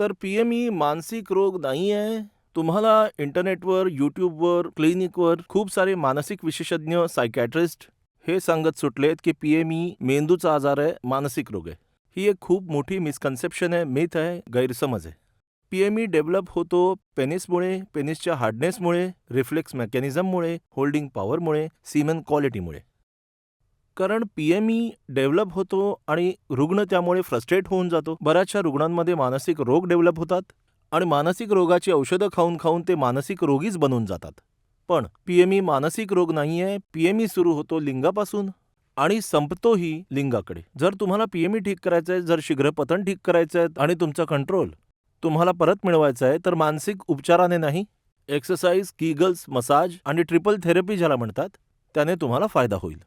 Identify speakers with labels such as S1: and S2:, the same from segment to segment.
S1: तर पीएमई मानसिक रोग नाही आहे. तुम्हाला इंटरनेटवर यूट्यूबवर क्लिनिकवर खूप सारे मानसिक विशेषज्ञ सायकॅट्रिस्ट हे सांगत सुटलेत की पीएमई मेंदूचा आजार आहे मानसिक रोग आहे. ही एक खूप मोठी मिसकन्सेप्शन आहे मिथ आहे गैरसमज आहे. पीएमई डेव्हलप होतो पेनिसमुळे पेनिसच्या हार्डनेसमुळे रिफ्लेक्स मेकॅनिझममुळे होल्डिंग पॉवरमुळे सीमन क्वालिटीमुळे कारण पीएमई डेव्हलप होतो आणि रुग्ण त्यामुळे फ्रस्ट्रेट होऊन जातो. बऱ्याचशा रुग्णांमध्ये मानसिक रोग डेव्हलप होतात आणि मानसिक रोगाची औषधं खाऊन खाऊन ते मानसिक रोगीच बनून जातात. पण पीएमई मानसिक रोग नाही आहे पीएमई सुरू होतो लिंगापासून आणि संपतोही लिंगाकडे. जर तुम्हाला पीएमई ठीक करायचं आहे जर शीघ्रपतन ठीक करायचं आहे आणि तुमचा कंट्रोल तुम्हाला परत मिळवायचा आहे तर मानसिक उपचाराने नाही. एक्सरसाइज कीगल्स मसाज आणि ट्रिपल थेरपी ज्याला म्हणतात त्याने तुम्हाला फायदा होईल.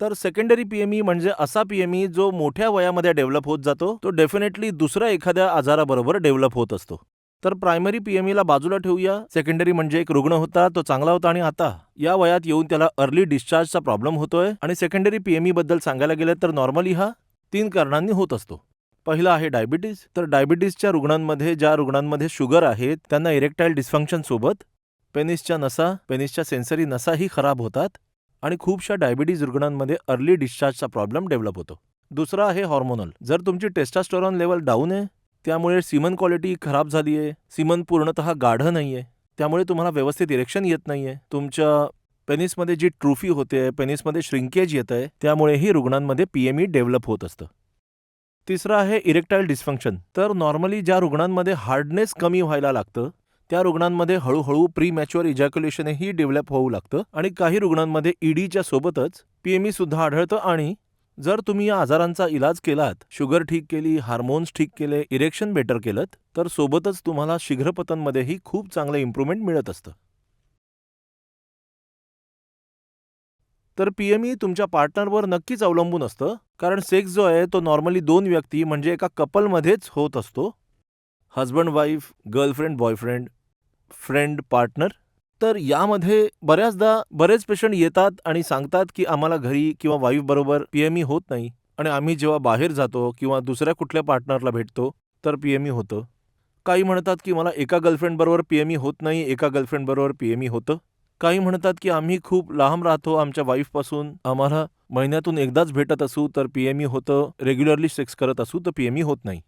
S1: तर सेकंडरी पीएमई म्हणजे असा पीएमई जो मोठ्या वयामध्ये डेव्हलप होत जातो तो डेफिनेटली दुसऱ्या एखाद्या आजाराबरोबर डेव्हलप होत असतो. तर प्रायमरी पीएमईला बाजूला ठेवूया. सेकंडरी म्हणजे एक रुग्ण होता तो चांगला होता आणि आता. या वयात येऊन त्याला अर्ली डिस्चार्जचा प्रॉब्लेम होतोय आणि सेकंडरी पीएमई बद्दल सांगायला गेलं तर नॉर्मली हा तीन कारणांनी होत असतो. पहिला आहे डायबिटीज तर डायबिटीजच्या रुग्णांमध्ये ज्या रुग्णांमध्ये शुगर आहे त्यांना इरेक्टाईल डिस्फंक्शन सोबत पेनिसच्या नसा पेनिसच्या सेन्सरी नसाही खराब होतात. आणि खूपशा डायबिटीज रुग्णांमध्ये अर्ली डिस्चार्जचा प्रॉब्लेम डेव्हलप होतो. दुसरा आहे हॉर्मोनल जर तुमची टेस्टास्टोरॉन लेवल डाऊन आहे त्यामुळे सिमन क्वालिटी खराब झाली आहे सिमन पूर्णतः गाढं नाही आहे त्यामुळे तुम्हाला व्यवस्थित इरेक्शन येत नाही आहे तुमच्या पेनिसमध्ये जी ट्रुफी होते पेनिसमध्ये श्रिंकेज येत आहे त्यामुळेही रुग्णांमध्ये पीएमई डेव्हलप होत असतं. तिसरं आहे इरेक्टाईल डिस्फंक्शन तर नॉर्मली ज्या रुग्णांमध्ये हार्डनेस कमी व्हायला लागतं त्या रुग्णांमध्ये हळूहळू प्री मॅच्युअर इजॅक्युलेशनही डेव्हलप होऊ लागतं आणि काही रुग्णांमध्ये ईडीच्या सोबतच पीएमई सुद्धा आढळतं आणि जर तुम्ही या आजारांचा इलाज केलात शुगर ठीक केली हार्मोन्स ठीक केले इरेक्शन बेटर केलं तर सोबतच तुम्हाला शीघ्रपतनमध्येही खूप चांगलं इम्प्रूव्हमेंट मिळत असतं. तर पीएमई तुमच्या पार्टनरवर नक्कीच अवलंबून असतं कारण सेक्स जो आहे तो नॉर्मली दोन व्यक्ती म्हणजे एका कपलमध्येच होत असतो. Husband wife girlfriend boyfriend friend partner? तर यामध्ये बऱ्याचदा बरेच पेशंट येतात आणि सांगतात की आम्हाला घरी किंवा वाईफबरोबर पी एम पीएमई होत नाही आणि आम्ही जेव्हा बाहेर जातो किंवा दुसऱ्या कुठल्या पार्टनरला भेटतो तर पी एम ई होतं. काही म्हणतात की मला एका गर्लफ्रेंडबरोबर पीएमई होत नाही एका गर्लफ्रेंडबरोबर पीएमई होतं. काही म्हणतात की आम्ही खूप लांब राहतो आमच्या वाईफपासून आम्हाला महिन्यातून एकदाच भेटत असू तर पी एम ई होतं रेग्युलरली सेक्स करत असू तर पीएमई होत नाही.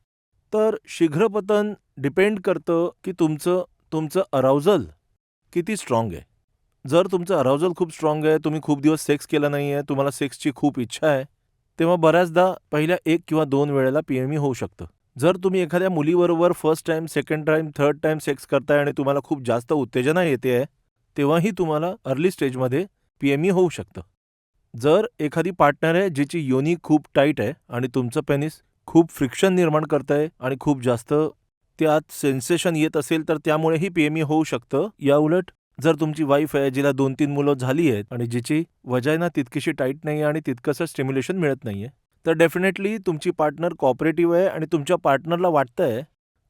S1: तर शीघ्रपतन डिपेंड करतं की तुमचं तुमचं अरावजल किती स्ट्रॉंग आहे. जर तुमचं अरावजल खूप स्ट्रॉंग आहे तुम्ही खूप दिवस सेक्स केला नाही आहे तुम्हाला सेक्सची खूप इच्छा आहे तेव्हा बऱ्याचदा पहिल्या एक किंवा दोन वेळेला पीएमई होऊ शकतं. जर तुम्ही एखाद्या मुलीबरोबर first time second time third time sex करताय आणि तुम्हाला खूप जास्त उत्तेजना येते आहे तेव्हाही तुम्हाला अर्ली स्टेजमध्ये पीएमई होऊ शकतं. जर एखादी पार्टनर आहे जिची योनी खूप टाईट आहे आणि तुमचं पेनिस खूप फ्रिक्शन निर्माण करत आहे आणि खूप जास्त त्यात सेन्सेशन येत असेल तर त्यामुळेही पीएमई होऊ शकतं. या उलट जर तुमची वाईफ आहे जिला दोन तीन मुलं झाली आहेत आणि जिची वजायना तितकीशी टाईट नाही आणि तितकंसं स्टिम्युलेशन मिळत नाहीये तर डेफिनेटली तुमची पार्टनर कॉपरेटिव्ह आहे आणि तुमच्या पार्टनरला वाटतंय.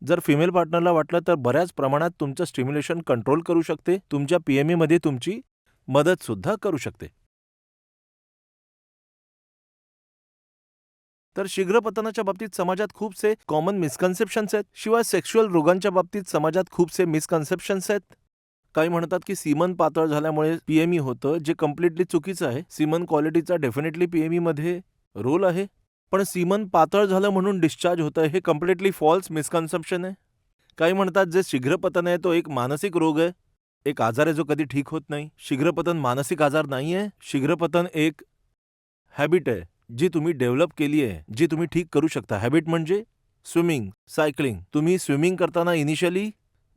S1: जर फिमेल पार्टनरला वाटलं तर बऱ्याच प्रमाणात तुमचं स्टिम्युलेशन कंट्रोल करू शकते. तुमच्या पीएमईमध्ये तुमची मदतसुद्धा करू शकते. तर शीघ्रपतनाच्या बाबतीत समाजात खूपसे कॉमन मिसकन्सेप्शन्स आहेत. शिवाय सेक्शुअल रोगांच्या बाबतीत समाजात खूपसे मिसकन्सेप्शन्स आहेत. काही म्हणतात की सीमन पातळ झाल्यामुळे पीएमई होतं जे कम्प्लिटली चुकीचं आहे. सीमन क्वालिटीचा डेफिनेटली पीएमईमध्ये रोल आहे. पण सीमन पातळ झालं म्हणून डिस्चार्ज होतं हे कम्प्लिटली फॉल्स मिसकन्सेप्शन आहे. काही म्हणतात जे शीघ्रपतन आहे तो एक मानसिक रोग आहे. एक आजार आहे जो कधी ठीक होत नाही. शीघ्रपतन मानसिक आजार नाही आहे शीघ्रपतन एक हॅबिट आहे. जी तुम्ही डेव्हलप केली आहे जी तुम्ही ठीक करू शकता. हॅबिट म्हणजे स्विमिंग सायकलिंग. तुम्ही स्विमिंग करताना इनिशियली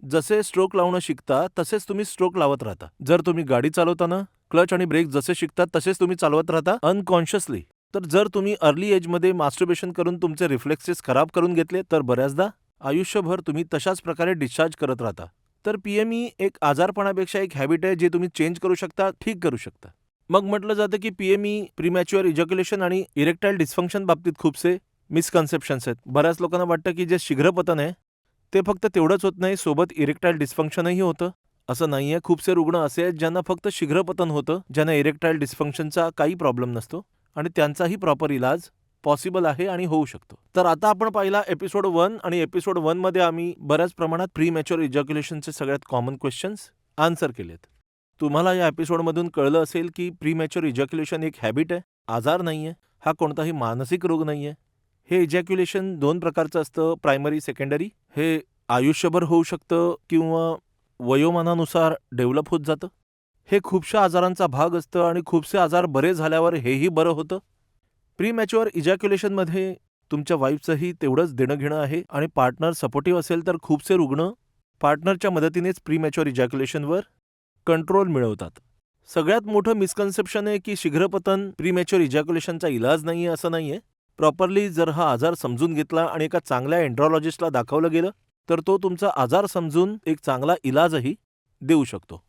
S1: जसे स्ट्रोक लावणं शिकता तसेच तुम्ही स्ट्रोक लावत राहता. जर तुम्ही गाडी चालवताना क्लच आणि ब्रेक जसे शिकतात तसेच तुम्ही चालवत राहता अनकॉन्शियसली तर जर तुम्ही अर्ली एजमध्ये मास्टरबेशन करून तुमचे रिफ्लेक्सेस खराब करून घेतले तर बऱ्याचदा आयुष्यभर तुम्ही तशाच प्रकारे डिस्चार्ज करत राहता. तर पीएमई एक आजारपणापेक्षा एक हॅबिट आहे जे तुम्ही चेंज करू शकता ठीक करू शकता. मग म्हटलं जातं की पीएमई प्रीमॅच्युअर इजॅक्युलेशन आणि इरेक्टाईल डिस्फंक्शन बाबतीत खूपसे मिसकन्सेप्शन्स आहेत. बऱ्याच लोकांना वाटतं की जे शीघ्रपतन आहे ते फक्त तेवढंच होत नाही सोबत इरेक्टाईल डिस्फंक्शनही होतं. असं नाहीये खूपसे रुग्ण असे आहेत ज्यांना फक्त शीघ्रपतन होतं ज्यांना इरेक्टाईल डिस्फंक्शनचा काही प्रॉब्लेम नसतो आणि त्यांचाही प्रॉपर इलाज पॉसिबल आहे आणि होऊ शकतो. तर आता आपण पाहिला एपिसोड वन आणि एपिसोड वनमध्ये आम्ही बऱ्याच प्रमाणात प्री मॅच्युअर इजॅक्युलेशनचे सगळ्यात कॉमन क्वेश्चन्स आन्सर केलेत. तुम्हाला या एपिसोडमधून कळलं असेल की प्रीमॅच्युअर इजॅक्युलेशन एक हॅबिट आहे? आजार नाहीये. हा कोणताही मानसिक रोग नाहीये. हे इजॅक्युलेशन दोन प्रकारचं असतं प्रायमरी सेकंडरी हे आयुष्यभर होऊ शकतं किंवा वयोमानानुसार डेव्हलप होत जातं. हे खूपशा आजारांचा भाग असतं आणि खूपसे आजार बरे झाल्यावर हेही बरं होतं. प्रीमॅच्युअर इजॅक्युलेशनमध्ये तुमच्या वाईफचंही तेवढंच देणं घेणं आहे आणि पार्टनर सपोर्टिव्ह असेल तर खूपसे रुग्ण पार्टनरच्या मदतीनेच प्रीमॅच्युअर इजॅक्युलेशनवर कंट्रोल मिळवतात. सगळ्यात मोठं मिसकन्सेप्शन आहे की शीघ्रपतन प्रीमॅच्युअर इजॅक्युलेशनचा इलाज नाहीये असं नाहीये. प्रॉपरली जर हा आजार समजून घेतला आणि एका चांगल्या एन्ड्रॉलॉजिस्टला दाखवलं गेलं तर तो तुमचा आजार समजून एक चांगला इलाजही देऊ शकतो.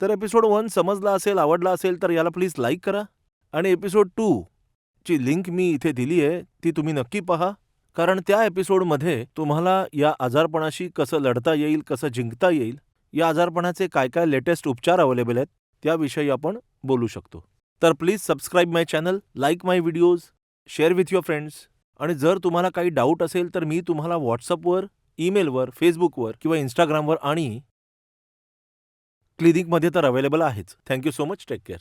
S1: तर एपिसोड वन समजला असेल आवडला असेल तर याला प्लीज लाईक करा. आणि एपिसोड टू ची लिंक मी इथे दिली आहे ती तुम्ही नक्की पहा. कारण त्या एपिसोडमध्ये तुम्हाला या आजारपणाशी कसं लढता येईल कसं जिंकता येईल या आजारपणाचे काय काय लेटेस्ट उपचार अवेलेबल आहेत त्याविषयी आपण बोलू शकतो. तर please subscribe my channel like my videos share with your friends आणि जर तुम्हाला काही डाऊट असेल तर मी तुम्हाला व्हॉट्सअपवर ईमेलवर फेसबुकवर किंवा इंस्टाग्रामवर आणि क्लिनिकमध्ये तर अवेलेबल आहेच. Thank you so much take care